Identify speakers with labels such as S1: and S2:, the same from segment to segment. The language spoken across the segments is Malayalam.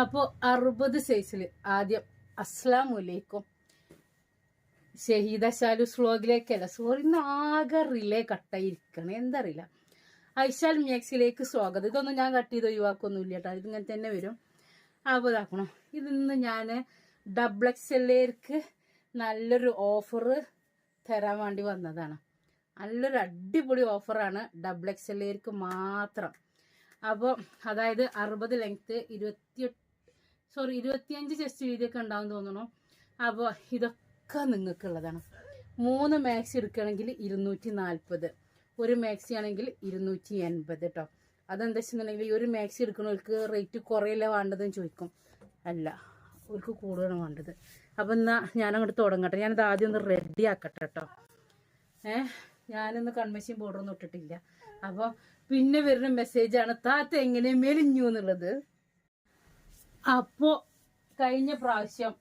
S1: അപ്പോൾ അറുപത് സൈസിൽ ആദ്യം അസ്ലാം വലൈക്കും ഷഹീദ ഷാലു സ്ലോഗിലേക്കല്ല സോറി ഇന്ന് ആകെ റിലേ കട്ടായിരിക്കണം. എന്തറിയില്ല. ഐഷാൽ മ്യാക്സിലേക്ക് സ്വാഗതം. ഇതൊന്നും ഞാൻ കട്ട് ചെയ്ത് ഒഴിവാക്കൊന്നുമില്ല കേട്ടോ. ഇതിങ്ങനെ തന്നെ വരും. അപ്പോൾ ഇതാക്കണം. ഇതിന്ന് ഞാൻ ഡബിൾ എക്സ് എല്ലേർക്ക് നല്ലൊരു ഓഫറ് തരാൻ വേണ്ടി വന്നതാണ്. നല്ലൊരു അടിപൊളി ഓഫറാണ് ഡബിൾ എക്സ് എല്ലേർക്ക് മാത്രം. അപ്പോൾ അതായത് അറുപത് ലെങ്ത്ത് ഇരുപത്തി സോറി ഇരുപത്തിയഞ്ച് ചെസ്റ്റ് വീതിയൊക്കെ ഉണ്ടാവും തോന്നണു അപ്പോൾ ഇതൊക്കെ നിങ്ങൾക്കുള്ളതാണ്. മൂന്ന് മാക്സി എടുക്കുകയാണെങ്കിൽ ഇരുന്നൂറ്റി നാൽപ്പത് ഒരു മാക്സി ആണെങ്കിൽ ഇരുന്നൂറ്റി എൺപത് കേട്ടോ അതെന്താ വെച്ചിട്ടുണ്ടെങ്കിൽ ഈ ഒരു മാക്സി എടുക്കണവർക്ക് റേറ്റ് കുറയല്ല വേണ്ടതെന്ന് ചോദിക്കും. അല്ല അവർക്ക് കൂടുതലാണ് വേണ്ടത്. അപ്പം എന്നാൽ ഞാനങ്ങോട്ട് തുടങ്ങട്ടെ. ഞാനത് ആദ്യം ഒന്ന് റെഡി ആക്കട്ടെ കേട്ടോ ഏ ഞാനൊന്ന് കൺവെൻഷൻ ബോർഡറൊന്നും ഇട്ടിട്ടില്ല. അപ്പോൾ പിന്നെ വരുന്ന മെസ്സേജാണ് താത്ത എങ്ങനെ മെലിഞ്ഞു എന്നുള്ളത്? അപ്പോ കഴിഞ്ഞ പ്രാവശ്യം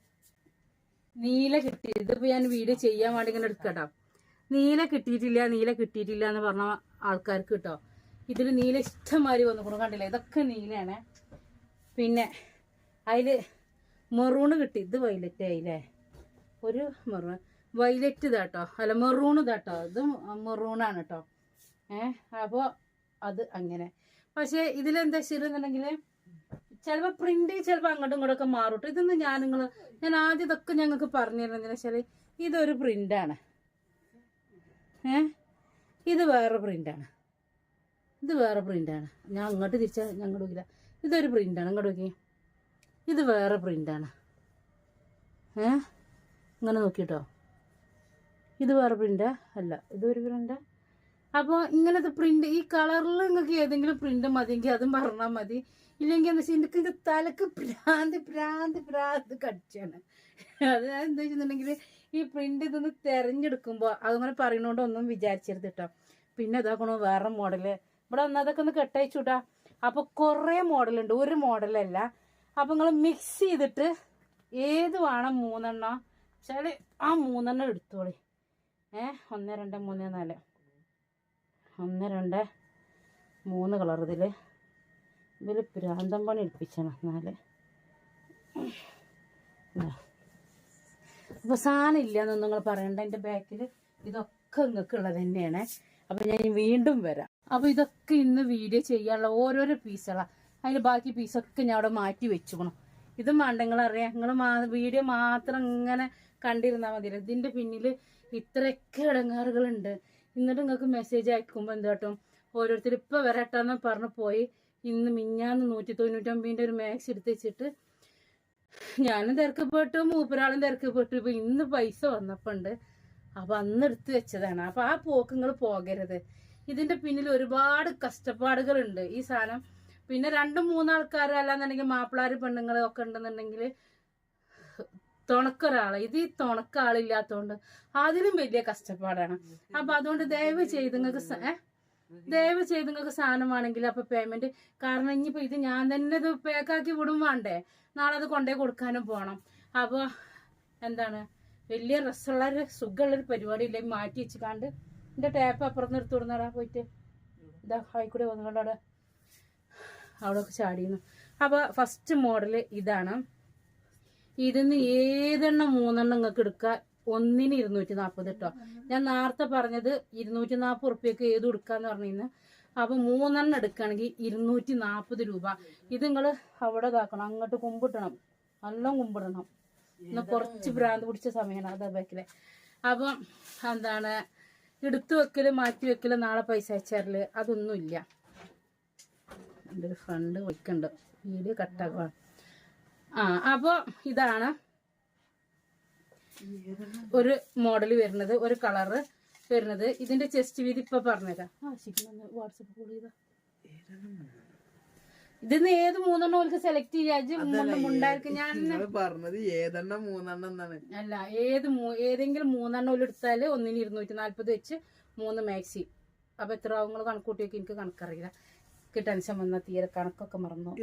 S1: നീല കിട്ടി ഇതിപ്പോ ഞാൻ വീഡിയോ ചെയ്യാൻ വേണ്ടി ഇങ്ങനെ എടുക്കട്ടോ. നീല കിട്ടിയിട്ടില്ല നീല കിട്ടിയിട്ടില്ല എന്ന് പറഞ്ഞ ആൾക്കാർക്ക് കിട്ടോ. ഇതിൽ നീല ഇഷ്ടംമാതിരി വന്നു കണ്ടില്ല? ഇതൊക്കെ നീലയാണ്. പിന്നെ അതിൽ മെറൂണ് കിട്ടി. ഇത് വൈലറ്റ് ആയില്ലേ? ഒരു മെറൂൺ വൈലറ്റ് ഇതാട്ടോ അല്ല മെറൂൺ ഇതാട്ടോ ഇത് മെറൂണാണ് കേട്ടോ ഏഹ് അപ്പോൾ അത് അങ്ങനെ. പക്ഷേ ഇതിലെന്താ ശരിയെന്നുണ്ടെങ്കിൽ ചിലപ്പോൾ പ്രിന്റ് ചിലപ്പോൾ അങ്ങോട്ടും ഇങ്ങോട്ടും ഒക്കെ മാറൂട്ടോ. ഇതൊന്നും ഞാൻ നിങ്ങൾ ഞാൻ ആദ്യം ഇതൊക്കെ ഞങ്ങൾക്ക് പറഞ്ഞിരുന്നു തരുന്നതെന്ന് വെച്ചാൽ ഇതൊരു പ്രിന്റാണ് ഏ? ഇത് വേറെ പ്രിന്റാണ് ഇത് വേറെ പ്രിന്റാണ് ഞാൻ അങ്ങോട്ട് തിരിച്ചാൽ ഞങ്ങൾ നോക്കില്ല. ഇതൊരു പ്രിന്റാണ് ഇങ്ങോട്ട് നോക്കി ഇത് വേറെ പ്രിന്റാണ് ഏ? ഇങ്ങനെ നോക്കിട്ടോ. ഇത് വേറെ പ്രിന്റാ അല്ല ഇതൊരു പ്രിന്റാ അപ്പോൾ ഇങ്ങനത്തെ പ്രിന്റ് ഈ കളറിൽ നിങ്ങൾക്ക് ഏതെങ്കിലും പ്രിന്റ് മതിയെങ്കിൽ അതും പറഞ്ഞാൽ മതി. ഇല്ലെങ്കിൽ എന്താ വെച്ചാൽ എനിക്ക് തലക്ക് പ്രാന്ത് പ്രാന്ത് പ്രാന്ത് കടിച്ചാണ്. അത് എന്താ വെച്ചിട്ടുണ്ടെങ്കിൽ ഈ പ്രിന്റ് ഇതൊന്ന് തിരഞ്ഞെടുക്കുമ്പോൾ അതുപോലെ പറയണോണ്ട് ഒന്നും വിചാരിച്ചരുത് കേട്ടോ പിന്നെ ഇതാക്കണോ വേറെ മോഡൽ ഇവിടെ ഒന്ന് അതൊക്കെ ഒന്ന് കെട്ടയച്ചുട്ടാ അപ്പോൾ കുറേ മോഡലുണ്ട് ഒരു മോഡലല്ല അപ്പോൾ നിങ്ങൾ മിക്സ് ചെയ്തിട്ട് ഏത് വേണം മൂന്നെണ്ണം? വെച്ചാൽ ആ മൂന്നെണ്ണം എടുത്തോളി. ഏ? ഒന്ന് രണ്ട് മൂന്ന് നാല്. ഒന്ന് രണ്ട് മൂന്ന് കളർ ഇതിൽ ഇതിൽ പ്രാന്തം പണി എടുപ്പിച്ചാണ് നാല് അപ്പോൾ സാധനം ഇല്ല എന്ന് നിങ്ങൾ പറയണ്ട. എന്റെ ബാക്കിൽ ഇതൊക്കെ നിങ്ങൾക്ക് ഉള്ളത് തന്നെയാണ്. അപ്പോൾ ഞാൻ വീണ്ടും വരാം. അപ്പോൾ ഇതൊക്കെ ഇന്ന് വീഡിയോ ചെയ്യാനുള്ള ഓരോരോ പീസുകളാണ് അതിന് ബാക്കി പീസൊക്കെ ഞാൻ അവിടെ മാറ്റി വെച്ചുക്കണം ഇതും വേണ്ട നിങ്ങളറിയാം. നിങ്ങൾ വീഡിയോ മാത്രം ഇങ്ങനെ കണ്ടിരുന്നാൽ മതി ഇതിന്റെ പിന്നിൽ ഇത്രയൊക്കെ ഇടങ്ങാറുകളുണ്ട്. എന്നിട്ട് നിങ്ങൾക്ക് മെസ്സേജ് അയക്കുമ്പോൾ എന്താട്ടും ഓരോരുത്തർ ഇപ്പോൾ വരട്ടെന്ന് പറഞ്ഞു പോയി. ഇന്ന് മിഞ്ഞാന്ന് നൂറ്റി തൊണ്ണൂറ്റൊമ്പതിന്റെ ഒരു മാക്സ് എടുത്ത് വെച്ചിട്ട് ഞാനും തിരക്കപ്പെട്ടു മൂപ്പരാളും തിരക്കപ്പെട്ടു. ഇപ്പൊ ഇന്ന് പൈസ വന്നപ്പോണ്ട്. അപ്പൊ അന്ന് എടുത്തു വെച്ചതാണ്. അപ്പൊ ആ പോക്ക് നിങ്ങൾ പോകരുത്. ഇതിന്റെ പിന്നിൽ ഒരുപാട് കഷ്ടപ്പാടുകളുണ്ട് ഈ സാധനം. പിന്നെ രണ്ടും മൂന്നാൾക്കാരല്ലാന്നുണ്ടെങ്കിൽ മാപ്പിളാര് പെണ്ണുങ്ങൾ ഒക്കെ ഉണ്ടെന്നുണ്ടെങ്കിൽ തുണക്കൊരാളെ. ഇത് ഈ തുണക്ക ആളില്ലാത്തോണ്ട് അതിലും വലിയ കഷ്ടപ്പാടാണ്. അപ്പൊ അതുകൊണ്ട് ദയവ് ചെയ്ത് നിങ്ങൾക്ക് സ- ഏ? ദയവ് ചെയ്ത് നിങ്ങൾക്ക് സാധനമാണെങ്കിൽ അപ്പൊ പേയ്മെന്റ് കാരണം ഇനിയിപ്പോ ഇത് ഞാൻ തന്നെ ഇത് പേക്കാക്കി വിടും വേണ്ടേ? നാളെ അത് കൊണ്ടേ കൊടുക്കാനും പോണം. അപ്പൊ എന്താണ്? വലിയ രസമുള്ളൊരു സുഖമുള്ളൊരു പരിപാടി ഇല്ലേ മാറ്റി വെച്ചിക്കാണ്ട്. എന്റെ ടാപ്പ് അപ്പുറത്ത് നിർത്തി വിടുന്നടാ പോയിട്ട്. ഇതാ ആയിക്കൂടെ വന്നുകൊണ്ട് അവിടെ. ഒക്കെ ചാടിയിരുന്നു. അപ്പൊ ഫസ്റ്റ് മോഡൽ ഇതാണ്. ഇതിന്ന് ഏതെണ്ണം മൂന്നെണ്ണം നിങ്ങൾക്ക് എടുക്കാം? ഒന്നിന് ഇരുന്നൂറ്റി നാൽപ്പത് കേട്ടോ ഞാൻ നേരത്തെ പറഞ്ഞത് ഇരുന്നൂറ്റി നാൽപ്പത് ഉറുപ്പ്യക്ക് ഏത് എടുക്കാന്ന് പറഞ്ഞിരുന്നു. അപ്പൊ മൂന്നെണ്ണം എടുക്കുകയാണെങ്കിൽ ഇരുന്നൂറ്റി നാൽപ്പത് രൂപ. ഇത് നിങ്ങൾ അവിടെ ഇതാക്കണം അങ്ങോട്ട് കുമ്പിട്ടണം നല്ല കുമ്പിടണം. ഇന്ന് കുറച്ച് ഭ്രാന്ത് പിടിച്ച സമയമാണ് അതാ ബാക്കിലെ അപ്പം എന്താണ് എടുത്തു വെക്കൽ മാറ്റി വെക്കൽ നാളെ പൈസ അയച്ചാറിൽ അതൊന്നുമില്ല എന്റെ ഒരു ഫ്രണ്ട് വിളിക്കണ്ട്. വീഡിയോ കട്ടാക്കുക ആ അപ്പോൾ ഇതാണ്. ഒരു മോഡൽ വരുന്നത് ഒരു കളറ് വരുന്നത്. ഇതിന്റെ ചെസ്റ്റ് വീതി ഇപ്പൊ പറഞ്ഞുതരാം. വാട്സപ്പ് കോൾ ചെയ്താ. ഇതിന്ന് ഏത് മൂന്നെണ്ണം ഓൾക്ക് സെലക്ട് ചെയ്യാം? ഉണ്ടായിരിക്കും ഞാൻ
S2: പറഞ്ഞത് ഏതെണ്ണം മൂന്നെണ്ണം എന്നാണ്.
S1: അല്ല ഏത് ഏതെങ്കിലും മൂന്നെണ്ണം ഓൽ എടുത്താൽ ഒന്നിന് ഇരുന്നൂറ്റി നാല്പത് വെച്ച് മൂന്ന് മാക്സി അപ്പൊ എത്ര ആവും കണക്കൂട്ടിയൊക്കെ? എനിക്ക് കണക്കറിയില്ല. കിട്ടാൻ വന്ന തീരെ കണക്കൊക്കെ മറന്നു.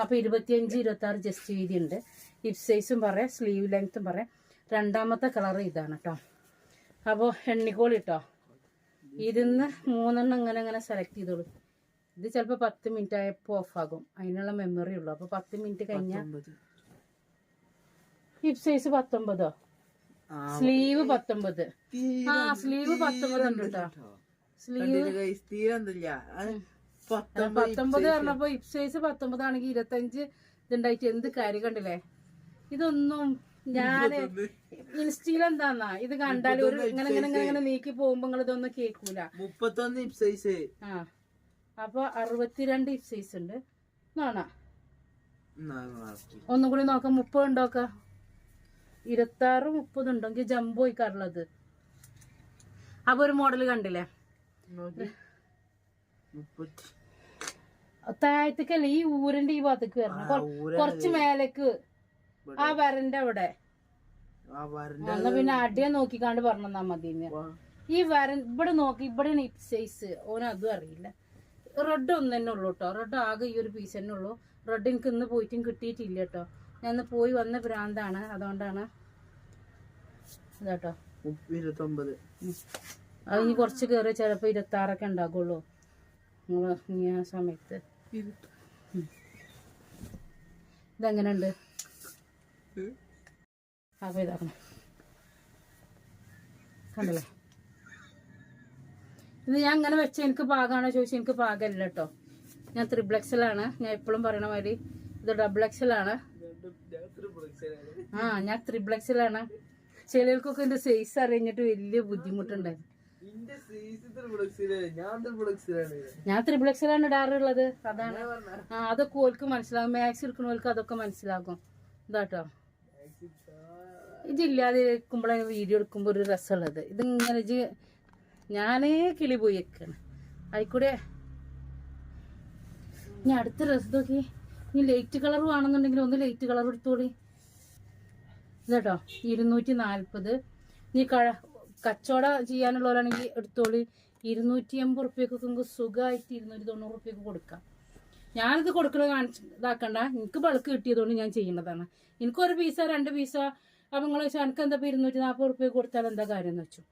S1: അപ്പൊ ഇരുപത്തിയഞ്ച് ഇരുപത്തി ആറ് ജസ്റ്റ് വീതി ഉണ്ട് ഹിപ് സൈസും പറയാം സ്ലീവ് ലെങ്ത്തും പറയാം. രണ്ടാമത്തെ കളർ ഇതാണ് കേട്ടോ അപ്പോൾ എണ്ണിക്കോളി കേട്ടോ ഇതിന്ന് മൂന്നെണ്ണം അങ്ങനെ അങ്ങനെ സെലക്ട് ചെയ്തോളൂ. ഇത് ചിലപ്പോൾ പത്ത് മിനിറ്റ് ആയപ്പോൾ ആകും. അതിനുള്ള മെമ്മറി ഉള്ളൂ. അപ്പോൾ പത്ത് മിനിറ്റ് കഴിഞ്ഞാൽ ഹിപ് സൈസ് പത്തൊമ്പതോ? സ്ലീവ് പത്തൊമ്പത്. ആ സ്ലീവ് പത്തൊമ്പത് ഉണ്ട് കേട്ടോ. സ്ലീവ്
S2: പത്തൊമ്പത്.
S1: പറഞ്ഞപ്പോ ഹിപ് സൈസ് പത്തൊമ്പതാണെങ്കിൽ ഇരുപത്തഞ്ച് ഇതുണ്ടായിട്ട് എന്ത് കാര്യം കണ്ടില്ലേ? ഇതൊന്നും ഞാൻ ഇൻസ്റ്റയിൽ എന്താന്നാ ഇത് കണ്ടാൽ ഒരു ഇങ്ങനെ ഇങ്ങനെ ഇങ്ങനെ ഇങ്ങനെ നീക്കി പോകുമ്പോ നിങ്ങൾ ഇതൊന്നും കേക്കൂല
S2: മുപ്പത്തൊന്ന് ഹിപ് സൈസ്
S1: ആ. അപ്പൊ അറുപത്തിരണ്ട് ഹിപ് സൈസ് ഉണ്ട് നോണ ഒന്നും കൂടി നോക്കാം. മുപ്പത് ഉണ്ടോക്ക ഇരുപത്താറ് മുപ്പത് ഉണ്ടെങ്കിൽ ജംബോ ഇക്കാറുള്ളത് അപ്പൊ ഒരു മോഡൽ കണ്ടില്ലേ? താഴത്തേക്കല്ല ഈ ഊരിന്റെ ഈ ഭാഗത്തേക്ക് വരണം. കൊറച്ച് മേലേക്ക്. ആ വരന്റെ അവിടെ. എന്നാ പിന്നെ അടിയെ നോക്കിക്കാണ്ട് പറഞ്ഞാ മതി. ഈ വരൻ ഇവിടെ നോക്കി ഇവിടെ സൈസ് ഓനതും അറിയില്ല. റെഡ് ഒന്ന് തന്നെ ഉള്ളൂ കേട്ടോ റെഡ് ആകെ ഈ ഒരു പീസ് തന്നെ ഉള്ളൂ. റെഡ് എനിക്ക് ഇന്ന് പോയിട്ടും കിട്ടിയിട്ടില്ല കേട്ടോ ഞാൻ ഇന്ന് പോയി വന്ന ഭ്രാന്താണ്. അതുകൊണ്ടാണ് ഇതാട്ടോ
S2: ഇരുപത്തൊമ്പത്.
S1: അത് ഇനി കുറച്ച് കയറി ചിലപ്പോൾ ഇരുപത്താറൊക്കെ ഉണ്ടാകുള്ളൂ. നിങ്ങൾ ഇനി ആ സമയത്ത് ഇതെങ്ങനെയുണ്ട്? അപ്പോൾ ഇതാക്കണം. കണ്ടല്ലേ? ഇത് ഞാൻ അങ്ങനെ വെച്ച എനിക്ക് പാകമാണോ ചോദിച്ചാൽ എനിക്ക് പാകമല്ല കേട്ടോ. ഞാൻ ത്രിബ്ലക്സിലാണ് ഞാൻ എപ്പോഴും പറയണ മാതിരി ഇത് ഡബിൾ എക്സലാണ് ആ ഞാൻ ത്രിബ്ലക്സിലാണ് ചിലർക്കൊക്കെ എന്റെ സൈസ് അറിഞ്ഞിട്ട് വലിയ ബുദ്ധിമുട്ടുണ്ടായിരുന്നു.
S2: ഞാൻ ത്രിപ്ലക്സിലാണ്
S1: ഞാൻ ത്രിബ്ലക്സിലാണ് ഇടാറുള്ളത് അതാണ്. ആ അതൊക്കെ ഓൾക്ക് മനസ്സിലാകും മാക്സ് എടുക്കുന്നവർക്ക് അതൊക്കെ മനസ്സിലാകും. ഇതാട്ടോ. ഇത് ഇതില്ലാതെ ഇരിക്കുമ്പോഴാണ് വീഡിയോ എടുക്കുമ്പോൾ ഒരു രസമുള്ളത്. ഇതിങ്ങനെ ഇജ് ഞാനേ കിളി പോയി വെക്കാണ് ആയിക്കൂടെ? ഇനി അടുത്ത ഡ്രസ് നോക്കി. ഇനി ലൈറ്റ് കളർ വേണമെന്നുണ്ടെങ്കിൽ ഒന്ന് ലൈറ്റ് കളർ എടുത്തോളി. ഇതാട്ടോ. ഇരുന്നൂറ്റി നാൽപ്പത് നീ കഴ കച്ചവടം ചെയ്യാനുള്ളവരാണെങ്കിൽ എടുത്തോളി. ഇരുന്നൂറ്റി എൺപത് റുപ്യക്ക് നിങ്ങൾക്ക് സുഖമായിട്ട് ഇരുന്നൂറ്റി തൊണ്ണൂറ് റുപ്യക്ക് കൊടുക്കാം. ഞാനിത് കൊടുക്കണത് കാണിച്ച് ഇതാക്കണ്ട. എനിക്ക് ബൾക്ക് കിട്ടിയതുകൊണ്ട് ഞാൻ ചെയ്യുന്നതാണ്. എനിക്കൊരു പീസ രണ്ട് പീസ അപ്പം നിങ്ങൾ വെച്ചാൽ എനിക്ക് എന്താ ഇരുന്നൂറ്റി നാൽപ്പത് റുപ്യ കൊടുത്താൽ എന്താ കാര്യം എന്ന് വെച്ചു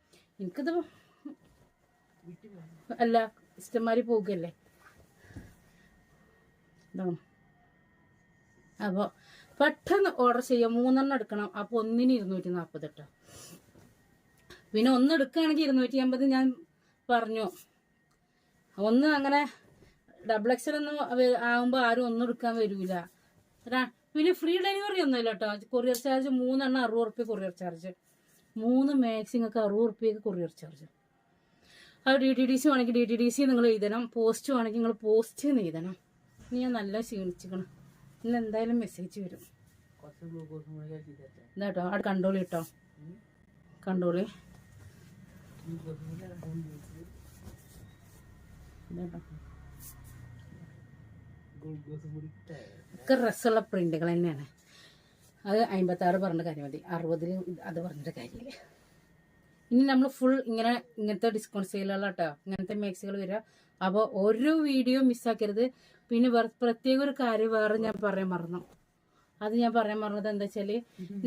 S1: എനിക്കിത് അല്ല ഇഷ്ടംമാരി പോകുകയല്ലേ അപ്പോൾ പെട്ടെന്ന് ഓർഡർ ചെയ്യാം. മൂന്നെണ്ണം എടുക്കണം. അപ്പോൾ ഒന്നിന് ഇരുന്നൂറ്റി നാൽപ്പത് കേട്ടോ പിന്നെ ഒന്ന് എടുക്കുകയാണെങ്കിൽ ഇരുന്നൂറ്റി അമ്പത് ഞാൻ പറഞ്ഞു. ഒന്ന് അങ്ങനെ ഡബിൾ എക്സൽ ഒന്നും ആകുമ്പോൾ ആരും ഒന്നും എടുക്കാൻ വരില്ല പിന്നെ ഫ്രീ ഡെലിവറി ഒന്നുമില്ല കേട്ടോ കൊറിയർ ചാർജ് മൂന്നെണ്ണം അറുപത് റുപ്യ കൊറിയർ ചാർജ് മൂന്ന് മാക്സിങ്ങൾക്ക് അറുപത് റുപ്യക്ക് കൊറിയർ ചാർജ് അത് ഡി ടി ഡി സി വേണമെങ്കിൽ ഡി ടി ഡി സി നിങ്ങൾ എഴുതണം. പോസ്റ്റ് വേണമെങ്കിൽ നിങ്ങൾ പോസ്റ്റ് എന്ന് എഴുതണം. ഇനി ഞാൻ നല്ല ക്ഷീണിച്ചിക്കണം. ഇന്ന് എന്തായാലും മെസ്സേജ് വരും.
S2: കുറച്ച് ഗ്ലൂക്കോസ് കൂടി കഴിച്ചു തരട്ടെ.
S1: ഇതാട്ടോ അവിടെ കണ്ടോളി കേട്ടോ കണ്ടോളി
S2: ഗ്ലൂക്കോസ് കൂടി
S1: ഇതാട്ടോ
S2: ഗ്ലൂക്കോസ് കൂടി
S1: ഒക്കെ രസമുള്ള പ്രിന്റുകൾ തന്നെയാണ്. അത് അമ്പത്താറ് പറഞ്ഞ കാര്യം മതി. അറുപതിൽ അത് പറഞ്ഞിട്ട് കാര്യമില്ല. ഇനി നമ്മൾ ഫുൾ ഇങ്ങനെ ഇങ്ങനത്തെ ഡിസ്കൗണ്ട് സെയിലുള്ള കേട്ടോ ഇങ്ങനത്തെ മാക്സികൾ വരിക. അപ്പോൾ ഒരു വീഡിയോ മിസ്സാക്കരുത് പിന്നെ പ്രത്യേക ഒരു കാര്യം വേറെ ഞാൻ പറയാൻ മറന്നു. അത് ഞാൻ പറയാൻ മറന്നത് എന്താ വെച്ചാൽ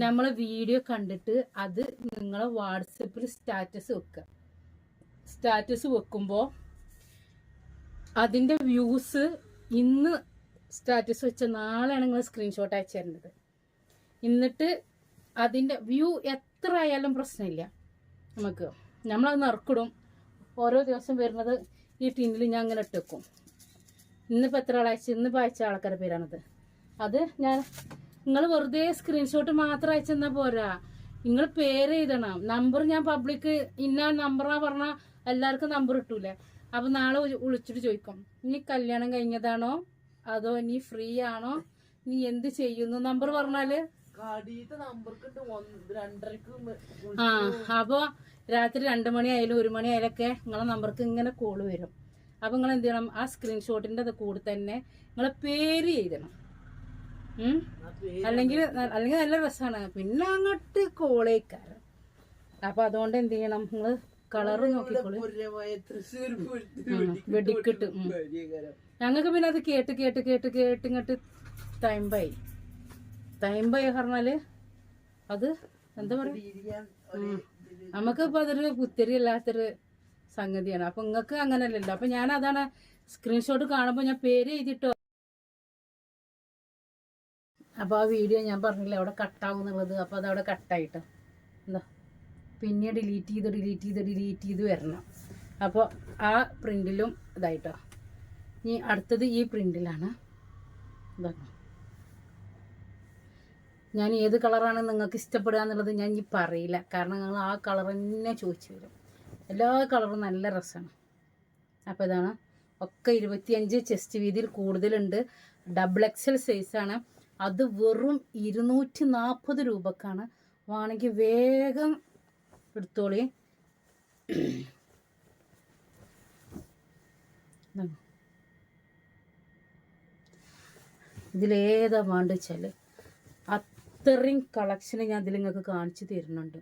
S1: നമ്മൾ വീഡിയോ കണ്ടിട്ട് അത് നിങ്ങളെ വാട്സപ്പിൽ സ്റ്റാറ്റസ് വെക്കുക. സ്റ്റാറ്റസ് വെക്കുമ്പോൾ അതിന്റെ വ്യൂസ് ഇന്ന് സ്റ്റാറ്റസ് വെച്ച നാളെയാണ് നിങ്ങൾ സ്ക്രീൻഷോട്ട് അയച്ചു തരേണ്ടത് എന്നിട്ട് അതിന്റെ വ്യൂ എത്ര ആയാലും പ്രശ്നമില്ല. നമുക്ക് നമ്മളത് നറുക്കിടും. ഓരോ ദിവസം വരുന്നത് ഈ ടിന്നിൽ ഞാൻ അങ്ങനെ ഇട്ടേക്കും ഇന്നിപ്പോൾ എത്ര ആളയച്ചു ഇന്നിപ്പോൾ അയച്ച ആൾക്കാരുടെ പേരാണത്. അത് ഞാൻ നിങ്ങൾ വെറുതെ സ്ക്രീൻഷോട്ട് മാത്രം അയച്ചെന്നാൽ പോരാ. നിങ്ങൾ പേര് എഴുതണം. നമ്പർ ഞാൻ പബ്ലിക് ഇന്ന നമ്പറാ പറഞ്ഞാൽ എല്ലാവർക്കും നമ്പർ കിട്ടൂലേ? അപ്പം നാളെ വിളി- വിളിച്ചിട്ട് ചോദിക്കും. ഇനി കല്യാണം കഴിഞ്ഞതാണോ? അതോ ഇനി ഫ്രീ ആണോ? നീ എന്ത് ചെയ്യുന്നു? നമ്പർ
S2: പറഞ്ഞാൽ?
S1: ആ അപ്പോൾ രാത്രി രണ്ട് മണി ആയാലും ഒരു മണി ആയാലൊക്കെ നിങ്ങളെ നമ്പർക്ക് ഇങ്ങനെ കോൾ വരും. അപ്പം നിങ്ങൾ എന്ത് ചെയ്യണം? ആ സ്ക്രീൻഷോട്ടിന്റെ കൂടെ തന്നെ നിങ്ങളെ പേര് എഴുതണം? അല്ലെങ്കിൽ അല്ലെങ്കിൽ നല്ല രസമാണ് പിന്നെ അങ്ങോട്ട് കോളേക്കാറ് അപ്പം അതുകൊണ്ട് എന്ത് ചെയ്യണം? നിങ്ങൾ കളറ് നോക്കിക്കോളൂ. വെടിക്കെട്ട്. ഞങ്ങൾക്ക് പിന്നെ അത് കേട്ട് കേട്ട് കേട്ട് കേട്ട് ഇങ്ങോട്ട് തയമ്പായി തയമ്പായി പറഞ്ഞാൽ അത് എന്താ പറയാ? നമുക്കിപ്പോൾ അതൊരു പുത്തിരി അല്ലാത്തൊരു സംഗതിയാണ്. അപ്പൊ നിങ്ങൾക്ക് അങ്ങനെയല്ലല്ലോ അപ്പൊ ഞാൻ അതാണ് സ്ക്രീൻഷോട്ട് കാണുമ്പോൾ ഞാൻ പേര് എഴുതിട്ടോ. അപ്പോൾ ആ വീഡിയോ ഞാൻ പറഞ്ഞില്ല അവിടെ കട്ടാവും എന്നുള്ളത്. അപ്പോൾ അതവിടെ കട്ടായിട്ടോ എന്താ? പിന്നെ ഡിലീറ്റ് ചെയ്ത് ഡിലീറ്റ് ചെയ്ത് ഡിലീറ്റ് ചെയ്ത് വരണം. അപ്പോൾ ആ പ്രിന്റിലും ഇതായിട്ടോ. ഇനി അടുത്തത് ഈ പ്രിന്റിലാണ് ഇതാണ് ഞാൻ ഏത് കളറാണ് നിങ്ങൾക്ക് ഇഷ്ടപ്പെടുക എന്നുള്ളത് ഞാൻ ഇനി പറയില്ല. കാരണം നിങ്ങൾ ആ കളർ തന്നെ ചോദിച്ചു വരും എല്ലാ കളറും നല്ല രസമാണ്. അപ്പോൾ ഇതാണ്. ഒക്കെ ഇരുപത്തിയഞ്ച് ചെസ്റ്റ് വീതിയിൽ കൂടുതലുണ്ട്. ഡബിൾ എക്സൽ സൈസാണ് അത് വെറും ഇരുന്നൂറ്റി നാൽപ്പത് രൂപക്കാണ്. വേണമെങ്കിൽ വേഗം എടുത്തോളി. ഇതാ. ഇതിലേതാ വേണ്ട വെച്ചാൽ അത്രയും കളക്ഷൻ ഞാൻ ഇതിൽ നിങ്ങൾക്ക് കാണിച്ചു തരുന്നുണ്ട്.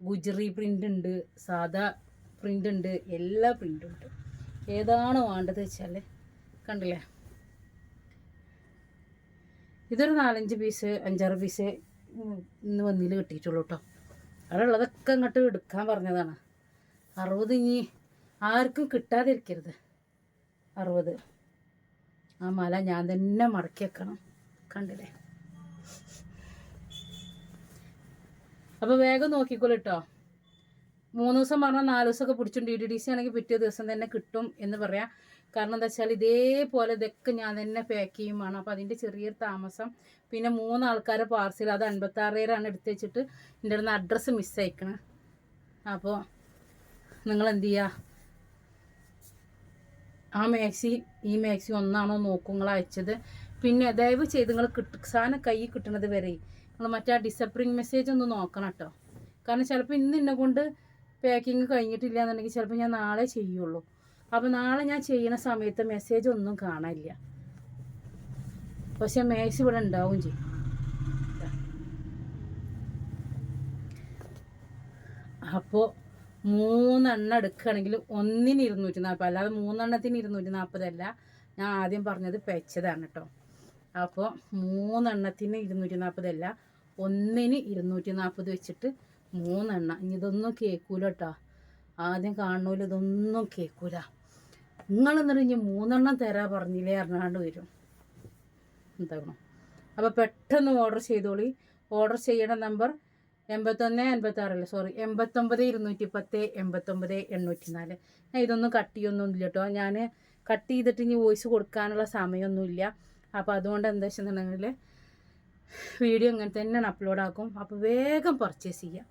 S1: ഗുജറി പ്രിന്റ് ഉണ്ട് സാദാ പ്രിന്റ് ഉണ്ട് എല്ലാ പ്രിന്റും ഉണ്ട്. ഏതാണ് വേണ്ടത് വെച്ചാൽ കണ്ടില്ലേ? ഇതൊരു നാലഞ്ച് പീസ് അഞ്ചാറ് പീസ് ഇന്ന് വന്നിൽ കിട്ടിയിട്ടുള്ളൂ കേട്ടോ അവിടെ അങ്ങോട്ട് എടുക്കാൻ പറഞ്ഞതാണ്. അറുപത് ഇനി ആർക്കും കിട്ടാതിരിക്കരുത്. അറുപത്. ആ മല ഞാൻ തന്നെ മടക്കി വെക്കണം. കണ്ടില്ലേ? അപ്പോൾ വേഗം നോക്കിക്കോളൂ കേട്ടോ. മൂന്ന് ദിവസം പറഞ്ഞാൽ നാല് ദിവസമൊക്കെ പിടിച്ചു ഡി ഡി ഡി സി ആണെങ്കിൽ പിറ്റേ ദിവസം തന്നെ കിട്ടും എന്ന് പറയാം. കാരണം എന്താ വെച്ചാൽ ഇതേപോലെ ഇതൊക്കെ ഞാൻ തന്നെ പാക്ക് ചെയ്യുമാണ് അപ്പോൾ അതിന്റെ ചെറിയൊരു താമസം. പിന്നെ മൂന്ന് ആൾക്കാരെ പാർസൽ അത് അൻപത്താറേരാണ് എടുത്ത് വെച്ചിട്ട് എന്റെ അടുത്ത് അഡ്രസ്സ് മിസ്സായിക്കണം അപ്പോൾ നിങ്ങൾ എന്ത് ചെയ്യുക ആ മാക്സി ഈ മാക്സി ഒന്നാണോ നോക്കും നിങ്ങൾ അയച്ചത്. പിന്നെ ദയവ് ചെയ്ത് നിങ്ങൾ കിട്ട സാധനം കൈ കിട്ടണത് വരെ നിങ്ങൾ മറ്റേ ആ ഡിസപ്രിങ് മെസ്സേജ് ഒന്ന് നോക്കണം കേട്ടോ. കാരണം ചിലപ്പോൾ ഇന്ന് എന്നെ കൊണ്ട് പാക്കിങ് കഴിഞ്ഞിട്ടില്ല എന്നുണ്ടെങ്കിൽ ചിലപ്പോൾ ഞാൻ നാളെ ചെയ്യുള്ളൂ. അപ്പോൾ നാളെ ഞാൻ ചെയ്യുന്ന സമയത്ത് മെസ്സേജ് ഒന്നും കാണാനില്ല. പക്ഷെ മേക്സ് ഇവിടെ ഉണ്ടാവും ചെയ്യും. അപ്പോൾ മൂന്നെണ്ണം എടുക്കുകയാണെങ്കിൽ ഒന്നിന് ഇരുന്നൂറ്റി നാൽപ്പത് അല്ലാതെ മൂന്നെണ്ണത്തിന് ഇരുന്നൂറ്റി നാൽപ്പതല്ല ഞാൻ ആദ്യം പറഞ്ഞത് പെച്ചതാണ് കേട്ടോ. അപ്പോൾ മൂന്നെണ്ണത്തിന് ഇരുന്നൂറ്റി നാൽപ്പതല്ല ഒന്നിന് ഇരുന്നൂറ്റി നാൽപ്പത് വെച്ചിട്ട് മൂന്നെണ്ണം. ഇനി ഇതൊന്നും കേൾക്കൂല കേട്ടോ. ആദ്യം കാണുമല്ലോ ഇതൊന്നും കേൾക്കൂല. നിങ്ങളെന്നിട്ട് ഇനി മൂന്നെണ്ണം തരാ പറഞ്ഞില്ലേ അറിഞ്ഞാണ്ട് വരും. എന്താകണം അപ്പോൾ പെട്ടെന്ന് ഓർഡർ ചെയ്തോളി. ഓർഡർ ചെയ്യണ നമ്പർ എൺപത്തൊന്ന് എൺപത്താറല്ല? സോറി എൺപത്തൊമ്പത് ഇരുന്നൂറ്റി പത്ത് എൺപത്തൊമ്പത് എണ്ണൂറ്റി നാല് ഞാൻ ഇതൊന്നും കട്ട് ചെയ്യൊന്നും ഇല്ല കേട്ടോ ഞാൻ കട്ട് ചെയ്തിട്ട് ഇനി വോയിസ് കൊടുക്കാനുള്ള സമയമൊന്നുമില്ല. അപ്പോൾ അതുകൊണ്ട് എന്താ വെച്ചിട്ടുണ്ടെങ്കിൽ വീഡിയോ ഇങ്ങനെ തന്നെ അപ്ലോഡ് ആക്കും. അപ്പോൾ വേഗം പർച്ചേസ് ചെയ്യാം.